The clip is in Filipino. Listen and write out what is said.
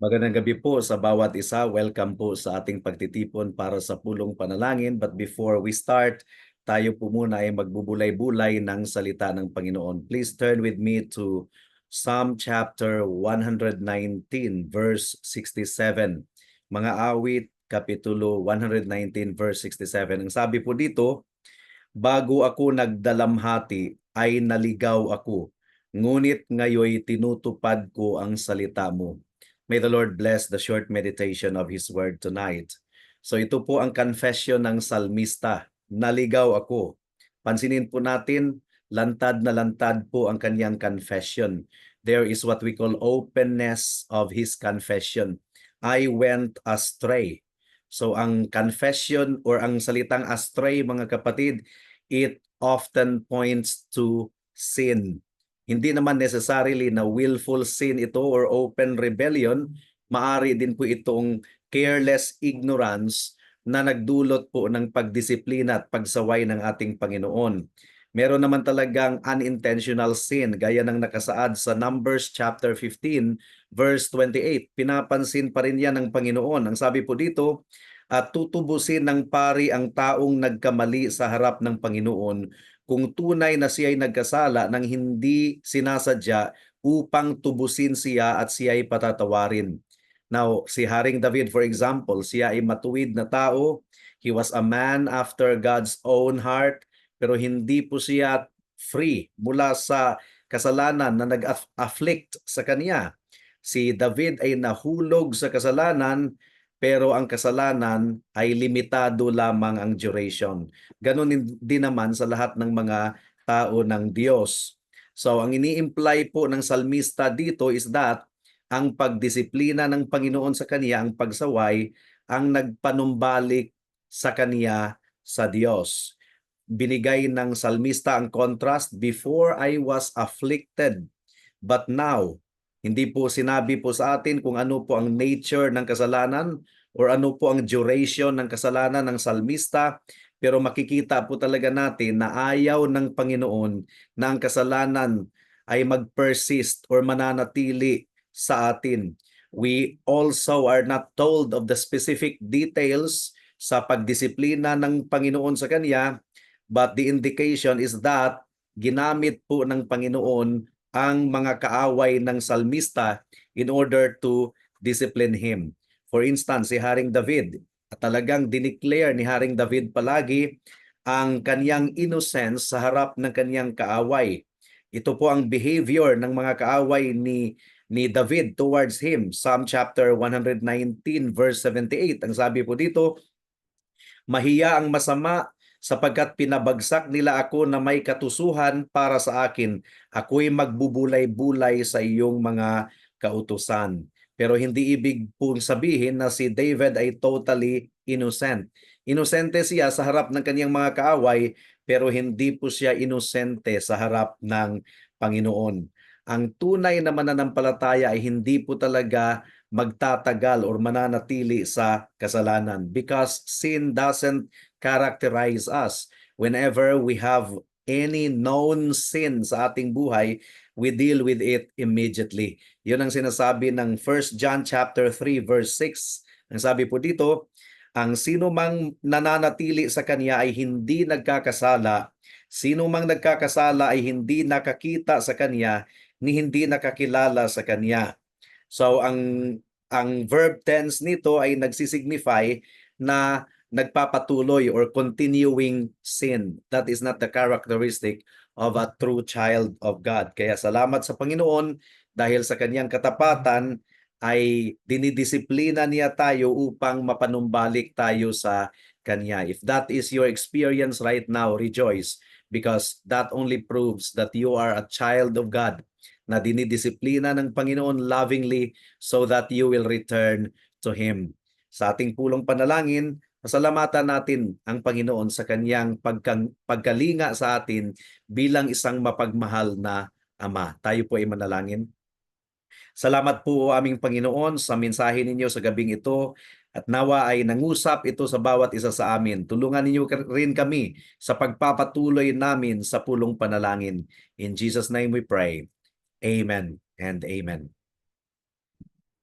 Magandang gabi po sa bawat isa. Welcome po sa ating pagtitipon para sa pulong panalangin. But before we start, tayo po muna ay magbubulay-bulay ng salita ng Panginoon. Please turn with me to Psalm chapter 119 verse 67. Mga awit, kapitulo 119 verse 67. Ang sabi po dito, Bago ako nagdalamhati ay naligaw ako, ngunit ngayoy tinutupad ko ang salita mo. May the Lord bless the short meditation of His Word tonight. So ito po ang confession ng salmista. Naligaw ako. Pansinin po natin, lantad na lantad po ang kanyang confession. There is what we call openness of his confession. I went astray. So ang confession or ang salitang astray mga kapatid, it often points to sin hindi naman necessarily na willful sin ito or open rebellion, maari din po itong careless ignorance na nagdulot po ng pagdisiplina at pagsaway ng ating Panginoon. Meron naman talagang unintentional sin gaya ng nakasaad sa Numbers chapter 15 verse 28. Pinapansin pa rin yan ng Panginoon. Ang sabi po dito, at tutubusin ng pari ang taong nagkamali sa harap ng Panginoon kung tunay na siya ay nagkasala nang hindi sinasadya upang tubusin siya at siya ay patatawarin. Now, si Haring David, for example, siya ay matuwid na tao. He was a man after God's own heart, pero hindi po siya free mula sa kasalanan na nag-afflict sa kanya. Si David ay nahulog sa kasalanan pero ang kasalanan ay limitado lamang ang duration. Ganon din naman sa lahat ng mga tao ng Diyos. So ang ini-imply po ng salmista dito is that ang pagdisiplina ng Panginoon sa kanya, ang pagsaway, ang nagpanumbalik sa kanya sa Diyos. Binigay ng salmista ang contrast, before I was afflicted, but now hindi po sinabi po sa atin kung ano po ang nature ng kasalanan or ano po ang duration ng kasalanan ng salmista. Pero makikita po talaga natin na ayaw ng Panginoon na ang kasalanan ay mag-persist or mananatili sa atin. We also are not told of the specific details sa pagdisiplina ng Panginoon sa Kanya, but the indication is that ginamit po ng Panginoon ang mga kaaway ng salmista in order to discipline him. For instance, si Haring David, at talagang dineclare ni Haring David palagi ang kanyang innocence sa harap ng kanyang kaaway. Ito po ang behavior ng mga kaaway ni ni David towards him. Psalm chapter 119 verse 78. Ang sabi po dito, Mahiya ang masama sapagkat pinabagsak nila ako na may katusuhan para sa akin. Ako'y magbubulay-bulay sa iyong mga kautusan. Pero hindi ibig pong sabihin na si David ay totally innocent. Inosente siya sa harap ng kanyang mga kaaway, pero hindi po siya inosente sa harap ng Panginoon. Ang tunay na mananampalataya ay hindi po talaga magtatagal or mananatili sa kasalanan because sin doesn't characterize us. Whenever we have any known sin sa ating buhay, we deal with it immediately. Yun ang sinasabi ng 1 John chapter 3 verse 6. Ang sabi po dito, ang sino mang nananatili sa kanya ay hindi nagkakasala. Sino mang nagkakasala ay hindi nakakita sa kanya ni hindi nakakilala sa kanya. So ang ang verb tense nito ay nagsisignify na nagpapatuloy or continuing sin. That is not the characteristic of a true child of God. Kaya salamat sa Panginoon dahil sa kanyang katapatan ay dinidisiplina niya tayo upang mapanumbalik tayo sa kanya. If that is your experience right now, rejoice because that only proves that you are a child of God na dinidisiplina ng Panginoon lovingly so that you will return to Him. Sa ating pulong panalangin, Pasalamatan natin ang Panginoon sa kanyang pagkang, pagkalinga sa atin bilang isang mapagmahal na Ama. Tayo po ay manalangin. Salamat po aming Panginoon sa mensahe ninyo sa gabing ito at nawa ay nangusap ito sa bawat isa sa amin. Tulungan ninyo rin kami sa pagpapatuloy namin sa pulong panalangin. In Jesus' name we pray. Amen and amen.